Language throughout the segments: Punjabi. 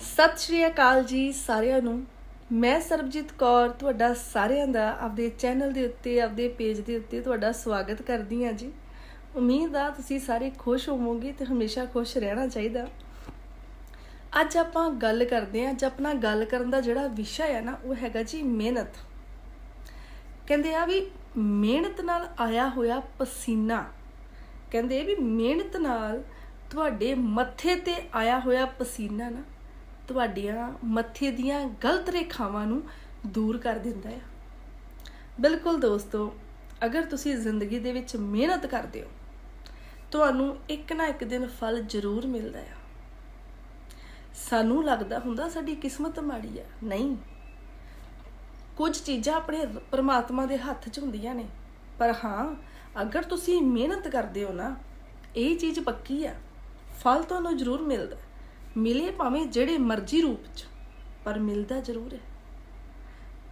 ਸਤਿ ਸ਼੍ਰੀ ਅਕਾਲ ਜੀ ਸਾਰਿਆਂ ਨੂੰ। ਮੈਂ ਸਰਬਜੀਤ ਕੌਰ, ਤੁਹਾਡਾ ਸਾਰਿਆਂ ਦਾ ਆਪਦੇ ਚੈਨਲ ਦੇ ਉੱਤੇ, ਆਪਦੇ ਪੇਜ ਦੇ ਉੱਤੇ ਤੁਹਾਡਾ ਸਵਾਗਤ ਕਰਦੀ ਹਾਂ ਜੀ। ਉਮੀਦ ਆ ਤੁਸੀਂ ਸਾਰੇ ਖੁਸ਼ ਹੋਵੋਗੇ ਤੇ ਹਮੇਸ਼ਾ ਖੁਸ਼ ਰਹਿਣਾ ਚਾਹੀਦਾ। ਅੱਜ ਆਪਾਂ ਗੱਲ ਕਰਦੇ ਹਾਂ, ਅੱਜ ਆਪਣਾ ਗੱਲ ਕਰਨ ਦਾ ਜਿਹੜਾ ਵਿਸ਼ਾ ਹੈ ਨਾ, ਉਹ ਹੈਗਾ ਜੀ ਮਿਹਨਤ। ਕਹਿੰਦੇ ਆ ਵੀ ਮਿਹਨਤ ਨਾਲ ਆਇਆ ਹੋਇਆ ਪਸੀਨਾ। ਕਹਿੰਦੇ ਵੀ ਮਿਹਨਤ ਨਾਲ ਤੁਹਾਡੇ ਮੱਥੇ ਤੇ ਆਇਆ ਹੋਇਆ ਪਸੀਨਾ ਨਾ ਤੁਹਾਡੀਆਂ ਮੱਥੇ ਦੀਆਂ ਗਲਤ ਰੇਖਾਵਾਂ ਨੂੰ ਦੂਰ ਕਰ ਦਿੰਦਾ ਹੈ। ਬਿਲਕੁਲ ਦੋਸਤੋ, ਅਗਰ ਤੁਸੀਂ ਜ਼ਿੰਦਗੀ ਦੇ ਵਿੱਚ ਮਿਹਨਤ ਕਰਦੇ ਹੋ, ਤੁਹਾਨੂੰ ਇੱਕ ਨਾ ਇੱਕ ਦਿਨ ਫਲ ਜ਼ਰੂਰ ਮਿਲਦਾ ਹੈ। ਸਾਨੂੰ ਲੱਗਦਾ ਹੁੰਦਾ ਸਾਡੀ ਕਿਸਮਤ ਮਾੜੀ ਆ ਨਹੀਂ। ਕੁਝ ਚੀਜ਼ਾਂ ਆਪਣੇ ਪਰਮਾਤਮਾ ਦੇ ਹੱਥ 'ਚ ਹੁੰਦੀਆਂ ਨੇ। ਪਰ ਹਾਂ, ਅਗਰ ਤੁਸੀਂ ਮਿਹਨਤ ਕਰਦੇ ਹੋ ਨਾ, ਇਹ ਚੀਜ਼ ਪੱਕੀ ਆ ਫਲ ਤੁਹਾਨੂੰ ਜ਼ਰੂਰ ਮਿਲਦਾ ਮਿਲੇ ਭਾਵੇਂ ਜਿਹੜੇ ਮਰਜ਼ੀ ਰੂਪ 'ਚ, ਪਰ ਮਿਲਦਾ ਜ਼ਰੂਰ ਹੈ।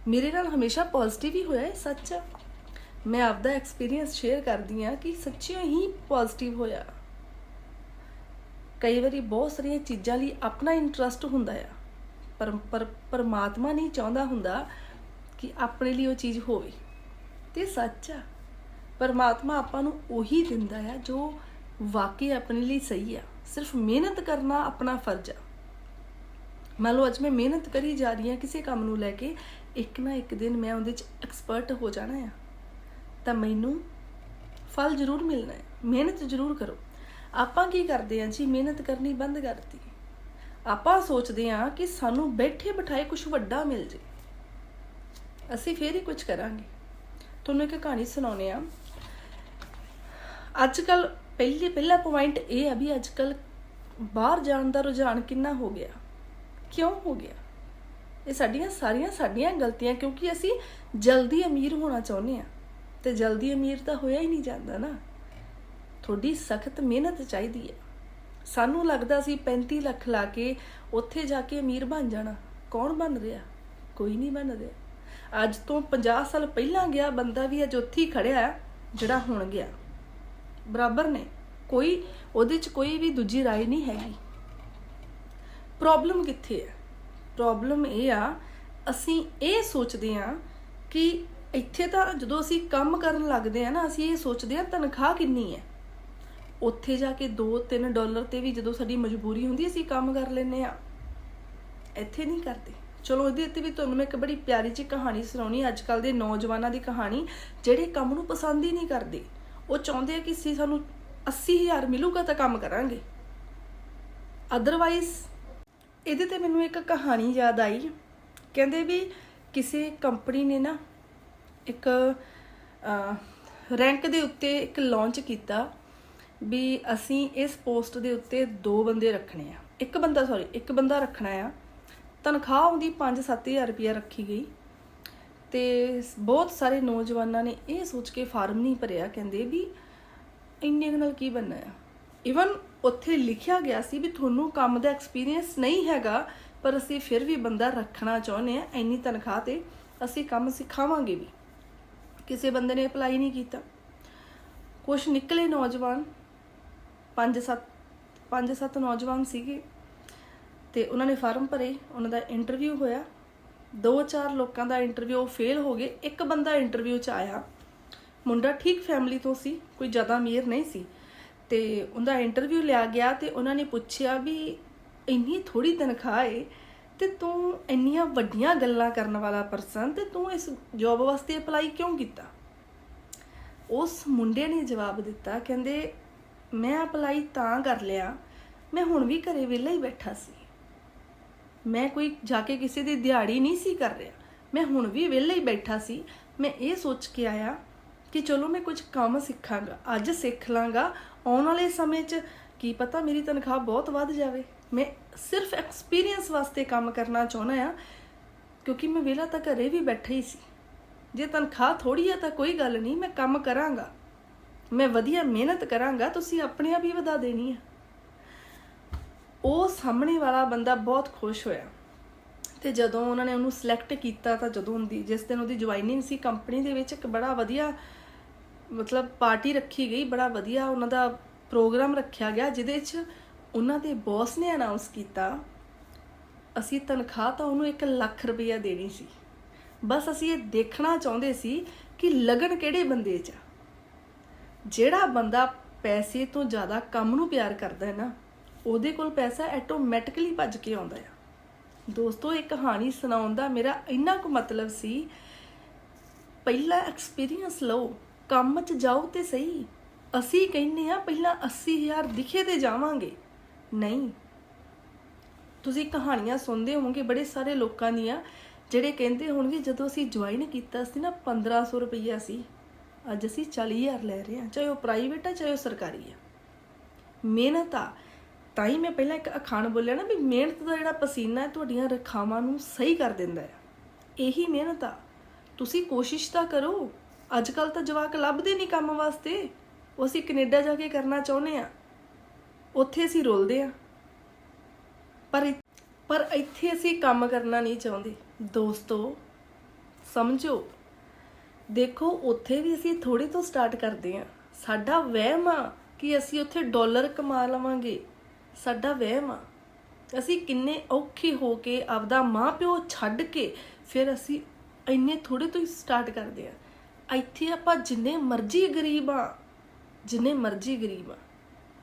ਮੇਰੇ ਨਾਲ ਹਮੇਸ਼ਾ ਪੋਜ਼ਿਟਿਵ ਹੀ ਹੋਇਆ ਹੈ ਸੱਚ ਆ। ਮੈਂ ਆਪਦਾ ਐਕਸਪੀਰੀਅੰਸ ਸ਼ੇਅਰ ਕਰਦੀ ਆ ਕਿ ਸੱਚਿਓ ਹੀ ਪੋਜ਼ਿਟਿਵ ਹੋਇਆ। ਕਈ ਵਾਰੀ ਬਹੁਤ ਸਾਰੀਆਂ ਚੀਜ਼ਾਂ ਲਈ ਆਪਣਾ ਇੰਟਰਸਟ ਹੁੰਦਾ ਆ, ਪਰ ਪਰ ਪਰਮਾਤਮਾ ਨਹੀਂ ਚਾਹੁੰਦਾ ਹੁੰਦਾ ਕਿ ਆਪਣੇ ਲਈ ਉਹ ਚੀਜ਼ ਹੋਵੇ। ਤੇ ਸੱਚ ਆ। ਪਰਮਾਤਮਾ ਆਪਾਂ ਨੂੰ ਉਹੀ ਦਿੰਦਾ ਆ ਜੋ ਵਾਕਈ ਆਪਣੇ ਲਈ ਸਹੀ ਆ। ਸਿਰਫ ਮਿਹਨਤ ਕਰਨਾ ਆਪਣਾ ਫਰਜ਼ ਆ। ਮੰਨ ਲਓ, ਅੱਜ ਮੈਂ ਮਿਹਨਤ ਕਰੀ ਜਾ ਰਹੀ ਹਾਂ ਕਿਸੇ ਕੰਮ ਨੂੰ ਲੈ ਕੇ, ਇੱਕ ਨਾ ਇੱਕ ਦਿਨ ਮੈਂ ਉਹਦੇ 'ਚ ਐਕਸਪਰਟ ਹੋ ਜਾਣਾ ਆ। ਤਾਂ ਮੈਨੂੰ ਫਲ ਜ਼ਰੂਰ ਮਿਲਣਾ ਹੈ। ਮਿਹਨਤ ਜ਼ਰੂਰ ਕਰੋ। ਆਪਾਂ ਕੀ ਕਰਦੇ ਹਾਂ ਜੀ? ਮਿਹਨਤ ਕਰਨੀ ਬੰਦ ਕਰਤੀ ਆਪਾਂ ਸੋਚਦੇ ਹਾਂ ਕਿ ਸਾਨੂੰ ਬੈਠੇ ਬਿਠਾਏ ਕੁਝ ਵੱਡਾ ਮਿਲ ਜੇ। ਅਸੀਂ ਫੇਰ ਹੀ ਕੁਝ ਕਰਾਂਗੇ। ਤੁਹਾਨੂੰ ਇੱਕ ਕਹਾਣੀ ਸੁਣਾਉਨੇ ਆ ਅੱਜ ਕੱਲ ਪਹਿਲੇ ਪਹਿਲਾ ਪੁਆਇੰਟ ਇਹ ਆ ਵੀ ਅੱਜ ਕੱਲ ਬਾਹਰ ਜਾਣ ਦਾ ਰੁਝਾਨ ਕਿੰਨਾ ਹੋ ਗਿਆ? ਕਿਉਂ ਹੋ ਗਿਆ? ਇਹ ਸਾਡੀਆਂ ਸਾਰੀਆਂ ਸਾਡੀਆਂ ਗਲਤੀਆਂ, ਕਿਉਂਕਿ ਅਸੀਂ ਜਲਦੀ ਅਮੀਰ ਹੋਣਾ ਚਾਹੁੰਦੇ ਆ ਤੇ ਜਲਦੀ ਅਮੀਰ ਤਾਂ ਹੋਇਆ ਹੀ ਨਹੀਂ ਜਾਂਦਾ ਨਾ। ਤੁਹਾਡੀ ਸਖਤ ਮਿਹਨਤ ਚਾਹੀਦੀ ਹੈ। ਸਾਨੂੰ ਲੱਗਦਾ ਸੀ 35 ਲੱਖ ਲਾ ਕੇ ਉੱਥੇ ਜਾ ਕੇ ਅਮੀਰ ਬਣ ਜਾਣਾ। ਕੌਣ ਬਣ ਰਿਹਾ? ਕੋਈ ਨਹੀਂ ਬਣ ਰਿਹਾ। ਅੱਜ ਤੋਂ 50 ਸਾਲ ਪਹਿਲਾਂ ਗਿਆ ਬੰਦਾ ਵੀ ਅੱਜ ਉੱਥੇ ਹੀ ਖੜਿਆ, ਜਿਹੜਾ ਹੁਣ ਗਿਆ। ਬਰਾਬਰ ਨੇ। ਕੋਈ, ਉਹਦੇ 'ਚ ਕੋਈ ਵੀ ਦੂਜੀ ਰਾਏ ਨਹੀਂ ਹੈਗੀ। ਪ੍ਰੋਬਲਮ ਕਿੱਥੇ ਹੈ? ਪ੍ਰੋਬਲਮ ਇਹ ਆ, ਅਸੀਂ ਇਹ ਸੋਚਦੇ ਆ ਕਿ ਇੱਥੇ ਤਾਂ ਜਦੋਂ ਅਸੀਂ ਕੰਮ ਕਰਨ ਲੱਗਦੇ ਆ ਨਾ, ਅਸੀਂ ਇਹ ਸੋਚਦੇ ਆ ਤਨਖਾਹ ਕਿੰਨੀ ਹੈ। ਉੱਥੇ ਜਾ ਕੇ 2-3 ਡਾਲਰ ਤੇ ਵੀ ਜਦੋਂ ਸਾਡੀ ਮਜਬੂਰੀ ਹੁੰਦੀ, ਅਸੀਂ ਕੰਮ ਕਰ ਲੈਨੇ ਆ ਇੱਥੇ ਨਹੀਂ ਕਰਦੇ। ਚਲੋ, ਇਹਦੇ ਉੱਤੇ ਵੀ ਤੁਹਾਨੂੰ ਮੈਂ ਇੱਕ ਬੜੀ ਪਿਆਰੀ ਜਿਹੀ ਕਹਾਣੀ ਸੁਣਾਉਣੀ ਅੱਜ ਕੱਲ ਦੇ ਨੌਜਵਾਨਾਂ ਦੀ ਕਹਾਣੀ, ਜਿਹੜੇ ਕੰਮ ਨੂੰ ਪਸੰਦ ਹੀ ਨਹੀਂ ਕਰਦੇ। ਉਹ ਚਾਹੁੰਦੇ ਆ ਕਿ ਸੀ ਸਾਨੂੰ 80000 ਮਿਲੂਗਾ ਤਾਂ ਕੰਮ ਕਰਾਂਗੇ। ਅਦਰਵਾਈਜ਼ ਇਹਦੇ ਤੇ ਮੈਨੂੰ ਇੱਕ ਕਹਾਣੀ ਯਾਦ ਆਈ। ਕਹਿੰਦੇ ਵੀ ਕਿਸੇ ਕੰਪਨੀ ਨੇ ਨਾ ਇੱਕ ਰੈਂਕ ਦੇ ਉੱਤੇ ਇੱਕ ਲਾਂਚ ਕੀਤਾ ਵੀ ਅਸੀਂ ਇਸ ਪੋਸਟ ਦੇ ਉੱਤੇ ਦੋ ਬੰਦੇ ਰੱਖਣੇ ਆ। ਇੱਕ ਬੰਦਾ ਸੌਰੀ ਇੱਕ ਬੰਦਾ ਰੱਖਣਾ ਆ। ਤਨਖਾਹ ਉਹਦੀ 5-7000 ਰੁਪਇਆ ਰੱਖੀ ਗਈ। ਤੇ ਬਹੁਤ ਸਾਰੇ ਨੌਜਵਾਨਾਂ ਨੇ ਇਹ ਸੋਚ ਕੇ ਫਾਰਮ ਨਹੀਂ ਭਰਿਆ। ਕਹਿੰਦੇ ਵੀ ਇੰਨੇ ਨਾਲ ਕੀ ਬਣਨਾ ਆ? ਇਵਨ ਉੱਥੇ ਲਿਖਿਆ ਗਿਆ ਸੀ ਵੀ ਤੁਹਾਨੂੰ ਕੰਮ ਦਾ ਐਕਸਪੀਰੀਅੰਸ ਨਹੀਂ ਹੈਗਾ, ਪਰ ਅਸੀਂ ਫਿਰ ਵੀ ਬੰਦਾ ਰੱਖਣਾ ਚਾਹੁੰਦੇ ਆ, ਇੰਨੀ ਤਨਖਾਹ ਤੇ ਅਸੀਂ ਕੰਮ ਸਿਖਾਵਾਂਗੇ ਵੀ। ਕਿਸੇ ਬੰਦੇ ਨੇ ਅਪਲਾਈ ਨਹੀਂ ਕੀਤਾ। ਕੁਝ ਨਿਕਲੇ ਨੌਜਵਾਨ, ਪੰਜ ਸੱਤ ਪੰਜ ਸੱਤ ਨੌਜਵਾਨ ਸੀਗੇ, ਤੇ ਉਹਨਾਂ ਨੇ ਫਾਰਮ ਭਰੇ, ਉਹਨਾਂ ਦਾ ਇੰਟਰਵਿਊ ਹੋਇਆ। ਦੋ ਚਾਰ ਲੋਕਾਂ ਦਾ ਇੰਟਰਵਿਊ ਫੇਲ ਹੋ ਗਏ, ਇੱਕ ਬੰਦਾ ਇੰਟਰਵਿਊ 'ਚ ਆਇਆ। ਮੁੰਡਾ ਠੀਕ ਫੈਮਿਲੀ ਤੋਂ ਸੀ, ਕੋਈ ਜ਼ਿਆਦਾ ਅਮੀਰ ਨਹੀਂ ਸੀ। ਤੇ ਉਹਦਾ ਇੰਟਰਵਿਊ ਲਿਆ ਗਿਆ ਤੇ ਉਹਨਾਂ ਨੇ ਪੁੱਛਿਆ ਵੀ ਇੰਨੀ ਥੋੜੀ ਤਨਖਾਹ ਏ, ਤੇ ਤੂੰ ਇੰਨੀਆਂ ਵੱਡੀਆਂ ਗੱਲਾਂ ਕਰਨ ਵਾਲਾ ਪਰਸਨ ਤੇ ਤੂੰ ਇਸ ਜੌਬ ਵਾਸਤੇ ਅਪਲਾਈ ਕਿਉਂ ਕੀਤਾ? ਉਸ ਮੁੰਡੇ ਨੇ ਜਵਾਬ ਦਿੱਤਾ, ਕਹਿੰਦੇ ਮੈਂ ਅਪਲਾਈ ਤਾਂ ਕਰ ਲਿਆ, ਮੈਂ ਹੁਣ ਵੀ ਘਰੇ ਵਿਹਲਾ ਹੀ ਬੈਠਾ ਸੀ। ਮੈਂ ਕੋਈ ਜਾ ਕੇ ਕਿਸੇ ਦੀ ਦਿਹਾੜੀ ਨਹੀਂ ਸੀ ਕਰ ਰਿਹਾ, ਮੈਂ ਹੁਣ ਵੀ ਵਿਹਲਾ ਹੀ ਬੈਠਾ ਸੀ, ਮੈਂ ਇਹ ਸੋਚ ਕੇ ਆਇਆ ਕਿ ਚਲੋ ਮੈਂ ਕੁਝ ਕੰਮ ਸਿੱਖਾਂਗਾ, ਅੱਜ ਸਿੱਖ ਲਾਂਗਾ, ਆਉਣ ਵਾਲੇ ਸਮੇਂ 'ਚ ਕੀ ਪਤਾ ਮੇਰੀ ਤਨਖਾਹ ਬਹੁਤ ਵੱਧ ਜਾਵੇ। ਮੈਂ ਸਿਰਫ ਐਕਸਪੀਰੀਅੰਸ ਵਾਸਤੇ ਕੰਮ ਕਰਨਾ ਚਾਹੁੰਦਾ ਆ ਕਿਉਂਕਿ ਮੈਂ ਵਿਹਲਾ ਤਾਂ ਘਰੇ ਵੀ ਬੈਠਾ ਹੀ ਸੀ। ਜੇ ਤਨਖਾਹ ਥੋੜੀ ਹੈ ਤਾਂ ਕੋਈ ਗੱਲ ਨਹੀਂ, ਮੈਂ ਕੰਮ ਕਰਾਂਗਾ। ਮੈਂ ਵਧੀਆ ਮਿਹਨਤ ਕਰਾਂਗਾ, ਤੁਸੀਂ ਆਪਣੇ ਆਪ ਹੀ ਵਧਾ ਦੇਣੀ ਹੈ ਉਹ ਸਾਹਮਣੇ ਵਾਲਾ ਬੰਦਾ ਬਹੁਤ ਖੁਸ਼ ਹੋਇਆ। ਤੇ ਜਦੋਂ ਉਹਨਾਂ ਨੇ ਉਹਨੂੰ ਸਿਲੈਕਟ ਕੀਤਾ ਤਾਂ ਜਦੋਂ ਉਹਦੀ, ਜਿਸ ਦਿਨ ਉਹਦੀ ਜੁਆਇਨਿੰਗ ਸੀ ਕੰਪਨੀ ਦੇ ਵਿੱਚ ਇੱਕ ਬੜਾ ਵਧੀਆ, ਮਤਲਬ ਪਾਰਟੀ ਰੱਖੀ ਗਈ, ਬੜਾ ਵਧੀਆ ਉਹਨਾਂ ਦਾ ਪ੍ਰੋਗਰਾਮ ਰੱਖਿਆ ਗਿਆ, ਜਿਹਦੇ 'ਚ ਉਹਨਾਂ ਦੇ ਬੌਸ ਨੇ ਅਨਾਉਂਸ ਕੀਤਾ, ਅਸੀਂ ਤਨਖਾਹ ਤਾਂ ਉਹਨੂੰ 1 ਲੱਖ ਰੁਪਇਆ ਦੇਣੀ ਸੀ। ਬਸ ਅਸੀਂ ਇਹ ਦੇਖਣਾ ਚਾਹੁੰਦੇ ਸੀ ਕਿ ਲਗਨ ਕਿਹੜੇ ਬੰਦੇ 'ਚ ਜਿਹੜਾ ਬੰਦਾ ਪੈਸੇ ਤੋਂ ਜ਼ਿਆਦਾ ਕੰਮ ਨੂੰ ਪਿਆਰ ਕਰਦਾ ਹੈ ਨਾ, ਉਹਦੇ ਕੋਲ ਪੈਸਾ ਆਟੋਮੈਟਿਕਲੀ ਭੱਜ ਕੇ ਆਉਂਦਾ ਆ। ਦੋਸਤੋ, ਇਹ ਕਹਾਣੀ ਸੁਣਾਉਣ ਦਾ ਮੇਰਾ ਇੰਨਾ ਕੁ ਮਤਲਬ ਸੀ, ਪਹਿਲਾਂ ਐਕਸਪੀਰੀਅੰਸ ਲਓ, ਕੰਮ 'ਚ ਜਾਓ ਤੇ ਸਹੀ। ਅਸੀਂ ਕਹਿੰਨੇ ਆ ਪਹਿਲਾਂ 80000 ਦਿਖੇ ਤੇ ਜਾਵਾਂਗੇ। ਨਹੀਂ। ਤੁਸੀਂ ਕਹਾਣੀਆਂ ਸੁਣਦੇ ਹੋਵੋਗੇ ਬੜੇ ਸਾਰੇ ਲੋਕਾਂ ਦੀਆਂ, ਜਿਹੜੇ ਕਹਿੰਦੇ ਹੋਣਗੇ, ਜਦੋਂ ਅਸੀਂ ਜੁਆਇਨ ਕੀਤਾ ਸੀ ਨਾ 1500 ਰੁਪਈਆ ਸੀ। ਅੱਜ ਅਸੀਂ 40000 ਲੈ ਰਹੇ ਹਾਂ, ਚਾਹੇ ਉਹ ਪ੍ਰਾਈਵੇਟ ਆ, ਚਾਹੇ ਉਹ ਸਰਕਾਰੀ ਆ। ਮਿਹਨਤ ਆ। ਤਾਂ ਹੀ ਮੈਂ ਪਹਿਲਾਂ ਇੱਕ ਅਖਾਣ ਬੋਲਿਆ ਨਾ ਵੀ ਮਿਹਨਤ ਦਾ ਜਿਹੜਾ ਪਸੀਨਾ ਹੈ ਤੁਹਾਡੀਆਂ ਰਖਾਵਾਂ ਨੂੰ ਸਹੀ ਕਰ ਦਿੰਦਾ ਹੈ। ਇਹੀ ਮਿਹਨਤ ਆ। ਤੁਸੀਂ ਕੋਸ਼ਿਸ਼ ਤਾਂ ਕਰੋ। ਅੱਜ ਕੱਲ ਤਾਂ ਜਵਾਕ ਲੱਭਦੇ ਨਹੀਂ ਕੰਮ ਵਾਸਤੇ। ਉਹ ਅਸੀਂ ਕੈਨੇਡਾ ਜਾ ਕੇ ਕਰਨਾ ਚਾਹੁੰਦੇ ਆ ਉੱਥੇ ਅਸੀਂ ਰੁਲਦੇ ਆ ਪਰ ਪਰ ਇੱਥੇ ਅਸੀਂ ਕੰਮ ਕਰਨਾ ਨਹੀਂ ਚਾਹੁੰਦੇ। ਦੋਸਤੋ, ਸਮਝੋ। ਦੇਖੋ, ਉੱਥੇ ਵੀ ਅਸੀਂ ਥੋੜੇ ਤੋਂ ਸਟਾਰਟ ਕਰਦੇ ਆ ਸਾਡਾ ਵਹਿਮ ਆ ਕਿ ਅਸੀਂ ਉੱਥੇ ਡਾਲਰ ਕਮਾ ਲਵਾਂਗੇ। ਸਾਡਾ ਵਹਿਮ ਆ। ਅਸੀਂ ਕਿੰਨੇ ਔਖੇ ਹੋ ਕੇ ਆਪਦਾ ਮਾਪਿਓ ਛੱਡ ਕੇ ਫਿਰ ਅਸੀਂ ਇੰਨੇ ਥੋੜੇ ਤੋਂ ਹੀ ਸਟਾਰਟ ਕਰਦੇ ਆ। ਇੱਥੇ ਆਪਾਂ ਜਿੰਨੇ ਮਰਜ਼ੀ ਗਰੀਬ ਆ, ਜਿੰਨੇ ਮਰਜ਼ੀ ਗਰੀਬ ਆ।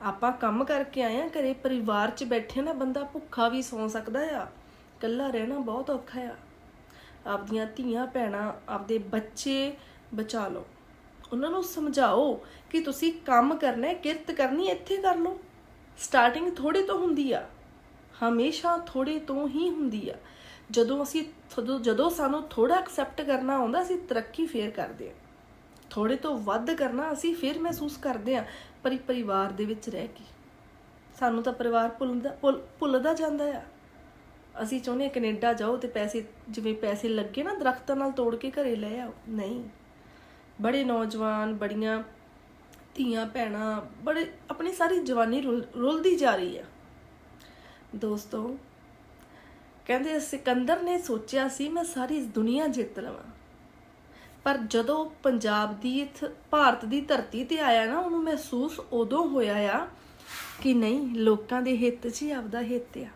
ਆਪਾਂ ਕੰਮ ਕਰਕੇ ਆਏ ਆ, ਘਰੇ ਪਰਿਵਾਰ 'ਚ ਬੈਠੇ ਨਾ ਬੰਦਾ ਭੁੱਖਾ ਵੀ ਸੌ ਸਕਦਾ ਆ। ਇਕੱਲਾ ਰਹਿਣਾ ਬਹੁਤ ਔਖਾ ਆ। ਆਪਦੀਆਂ ਧੀਆਂ, ਭੈਣਾਂ, ਆਪਦੇ ਬੱਚੇ ਬਚਾ ਲਓ। ਉਹਨਾਂ ਨੂੰ ਸਮਝਾਓ ਕਿ ਤੁਸੀਂ ਕੰਮ ਕਰਨਾ ਹੈ, ਕਿਰਤ ਕਰਨੀ ਇੱਥੇ ਕਰ ਲਓ। ਸਟਾਰਟਿੰਗ ਥੋੜੇ ਤੋਂ ਹੁੰਦੀ ਆ। ਹਮੇਸ਼ਾ ਥੋੜੇ ਤੋਂ ਹੀ ਹੁੰਦੀ ਆ। ਜਦੋਂ ਅਸੀਂ ਜਦੋਂ ਸਾਨੂੰ ਥੋੜਾ ਐਕਸੈਪਟ ਕਰਨਾ ਆਉਂਦਾ, ਅਸੀਂ ਤਰੱਕੀ ਫੇਰ ਕਰਦੇ ਆ ਥੋੜੇ ਤੋਂ ਵੱਧ ਕਰਨਾ ਅਸੀਂ ਫੇਰ ਮਹਿਸੂਸ ਕਰਦੇ ਆ ਪਰ, ਪਰਿਵਾਰ ਦੇ ਵਿੱਚ ਰਹਿ ਕੇ। ਸਾਨੂੰ ਤਾਂ ਪਰਿਵਾਰ ਭੁੱਲਦਾ, ਭੁੱਲ- ਭੁੱਲਦਾ ਜਾਂਦਾ ਆ। ਅਸੀਂ ਚਾਹੁੰਦੇ ਹਾਂ ਕੈਨੇਡਾ ਜਾਓ ਤੇ ਪੈਸੇ, ਜਿਵੇਂ ਪੈਸੇ ਲੱਗੇ ਨਾ ਦਰਖਤਾਂ ਨਾਲ ਤੋੜ ਕੇ ਘਰੇ ਲੈ ਆਓ। ਨਹੀਂ। ਬੜੇ ਨੌਜਵਾਨ, ਬੜੀਆਂ ਧੀਆਂ ਭੈਣਾਂ ਬੜੇ ਆਪਣੀ ਸਾਰੀ ਜਵਾਨੀ ਰੁਲ- ਰੁਲਦੀ ਜਾ ਰਹੀ ਆ। ਦੋਸਤੋ, ਕਹਿੰਦੇ ਸਿਕੰਦਰ ਨੇ ਸੋਚਿਆ ਸੀ ਮੈਂ ਸਾਰੀ ਦੁਨੀਆ ਜਿੱਤ ਲਵਾਂ। ਪਰ ਜਦੋਂ ਪੰਜਾਬ ਦੀ ਇਥ ਭਾਰਤ ਦੀ ਧਰਤੀ ਤੇ ਆਇਆ ਨਾ, ਉਹਨੂੰ ਮਹਿਸੂਸ ਉਦੋਂ ਹੋਇਆ ਆ ਕਿ ਨਹੀਂ, ਲੋਕਾਂ ਦੇ ਹਿੱਤ 'ਚ ਹੀ ਆਪਦਾ ਹਿੱਤ ਆ।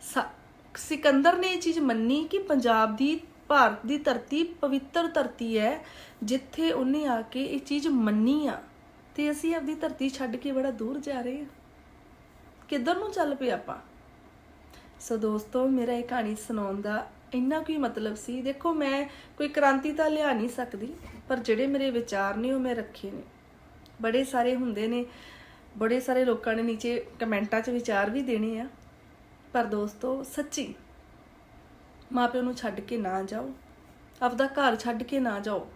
ਸਾ- ਸਿਕੰਦਰ ਨੇ ਇਹ ਚੀਜ਼ ਮੰਨੀ ਕਿ ਪੰਜਾਬ ਦੀ ਭਾਰਤ ਦੀ ਧਰਤੀ ਪਵਿੱਤਰ ਧਰਤੀ ਹੈ, ਜਿੱਥੇ ਉਹਨੇ ਆ ਕੇ ਇਹ ਚੀਜ਼ ਮੰਨੀ ਆ। ਤੇ ਅਸੀਂ ਆਪਦੀ ਧਰਤੀ ਛੱਡ ਕੇ ਬੜਾ ਦੂਰ ਜਾ ਰਹੇ ਹਾਂ ਕਿੱਧਰ ਨੂੰ ਚੱਲ ਪਏ ਆਪਾਂ? ਸੋ ਦੋਸਤੋ, ਮੇਰਾ ਇਹ ਕਹਾਣੀ ਸੁਣਾਉਣ ਦਾ ਇੰਨਾ ਕੋਈ ਮਤਲਬ ਸੀ। ਦੇਖੋ, ਮੈਂ ਕੋਈ ਕ੍ਰਾਂਤੀ ਤਾਂ ਲਿਆ ਨਹੀਂ ਸਕਦੀ, ਪਰ ਜਿਹੜੇ ਮੇਰੇ ਵਿਚਾਰ ਨੇ, ਉਹ ਮੈਂ ਰੱਖੇ ਨੇ। ਬੜੇ ਸਾਰੇ ਹੁੰਦੇ ਨੇ, ਬੜੇ ਸਾਰੇ ਲੋਕਾਂ ਨੇ ਨੀਚੇ ਕਮੈਂਟਾਂ 'ਚ ਵਿਚਾਰ ਵੀ ਦੇਣੇ ਆ। ਪਰ ਦੋਸਤੋ, ਸੱਚੀ ਮਾਪਿਆਂ ਨੂੰ ਛੱਡ ਕੇ ਨਾ ਜਾਓ। ਆਪਦਾ ਘਰ ਛੱਡ ਕੇ ਨਾ ਜਾਓ।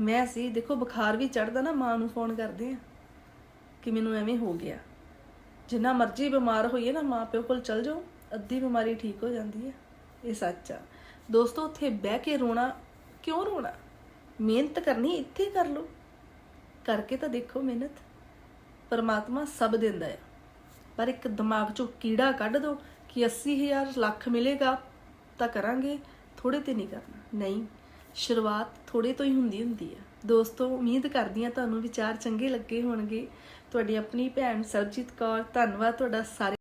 ਮੈਂ ਸੀ, ਦੇਖੋ ਬੁਖਾਰ ਵੀ ਚੜਦਾ ਨਾ, ਮਾਂ ਨੂੰ ਫੋਨ ਕਰਦੇ ਆ ਕਿ ਮੈਨੂੰ ਐਵੇਂ ਹੋ ਗਿਆ। ਜਿੰਨਾ ਮਰਜ਼ੀ ਬਿਮਾਰ ਹੋਈਏ ਨਾ ਮਾਂ ਪਿਓ ਕੋਲ ਚਲ ਜਾਓ, ਅੱਧੀ ਬਿਮਾਰੀ ਠੀਕ ਹੋ ਜਾਂਦੀ ਹੈ ਇਹ ਸੱਚ ਆ। ਦੋਸਤੋ, ਉੱਥੇ ਬਹਿ ਕੇ ਰੋਣਾ, ਕਿਉਂ ਰੋਣਾ? ਮਿਹਨਤ ਕਰਨੀ ਇੱਥੇ ਕਰ ਲਓ। ਕਰਕੇ ਤਾਂ ਦੇਖੋ ਮਿਹਨਤ। ਪਰਮਾਤਮਾ ਸਭ ਦਿੰਦਾ ਹੈ ਪਰ ਇੱਕ ਦਿਮਾਗ ਚੋਂ ਕੀੜਾ ਕੱਢ ਦੋ ਕਿ 80000 ਲੱਖ ਮਿਲੇਗਾ ਤਾਂ ਕਰਾਂਗੇ ਥੋੜੇ ਤੇ ਨਹੀਂ ਕਰਨਾ। ਨਹੀਂ, ਸ਼ੁਰੂਆਤ ਥੋੜੇ ਤੋਂ ਹੀ ਹੁੰਦੀ ਹੁੰਦੀ ਹੈ ਦੋਸਤੋ, ਉਮੀਦ ਕਰਦੀ ਹਾਂ ਤੁਹਾਨੂੰ ਵਿਚਾਰ ਚੰਗੇ ਲੱਗੇ ਹੋਣਗੇ। ਤੁਹਾਡੀ ਆਪਣੀ ਭੈਣ ਸਰਜੀਤ ਕੌਰ, ਧੰਨਵਾਦ ਤੁਹਾਡਾ ਸਾਰੇ